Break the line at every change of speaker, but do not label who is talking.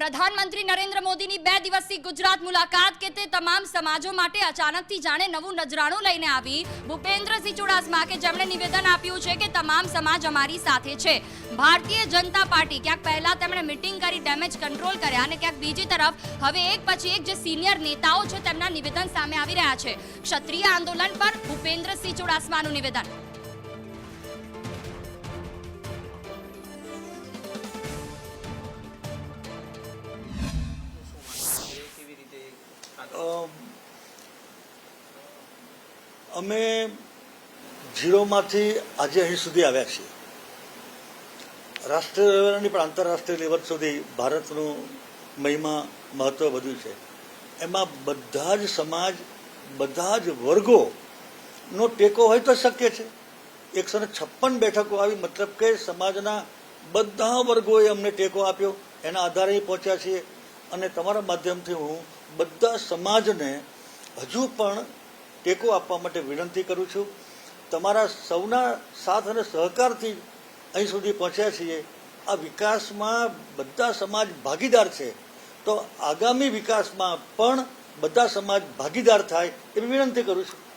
પ્રધાનમંત્રી નરેન્દ્ર મોદીની બે દિવસની ગુજરાત મુલાકાત કે તે તમામ સમાજો માટે અચાનકથી જાણે નવું નજરાણું લઈને આવી. ભૂપેન્દ્રસિંહ ચુડાસમા કે જેમણે નિવેદન આપ્યું છે કે તમામ સમાજ અમારી સાથે છે. ભારતીય જનતા પાર્ટી ક્યાંક પહેલા તેમણે મિટિંગ કરી ડેમેજ કંટ્રોલ કર્યા અને ક્યાંક બીજી તરફ હવે એક પછી એક જે સિનિયર નેતાઓ છે તેમના નિવેદન સામે આવી રહ્યા છે. ક્ષત્રિય આંદોલન પર ભૂપેન્દ્રસિંહ ચુડાસમાનું નિવેદન.
અમ, ઝીરોમાંથી આજે અહીં સુધી આવ્યા છીએ. રાષ્ટ્રીય લેવલની પણ આંતરરાષ્ટ્રીય લેવલ સુધી ભારતનું મહિમા મહત્વ વધ્યું છે. એમાં બધા જ સમાજ બધા જ વર્ગોનો ટેકો હોય તો શક્ય છે. એકસો ને છપ્પન બેઠકો આવી મતલબ કે સમાજના બધા વર્ગોએ અમને ટેકો આપ્યો. એના આધારે પહોંચ્યા છીએ. અને તમારા માધ્યમથી હું બધા સમાજને હજુ પણ ટેકો આપવા માટે વિનંતી કરું છું. તમારા સૌના સાથ અને સહકારથી અહીં સુધી પહોંચ્યા છીએ. આ વિકાસમાં બધા સમાજ ભાગીદાર છે. તો આગામી વિકાસમાં પણ બધા સમાજ ભાગીદાર થાય એવી વિનંતી કરું છું.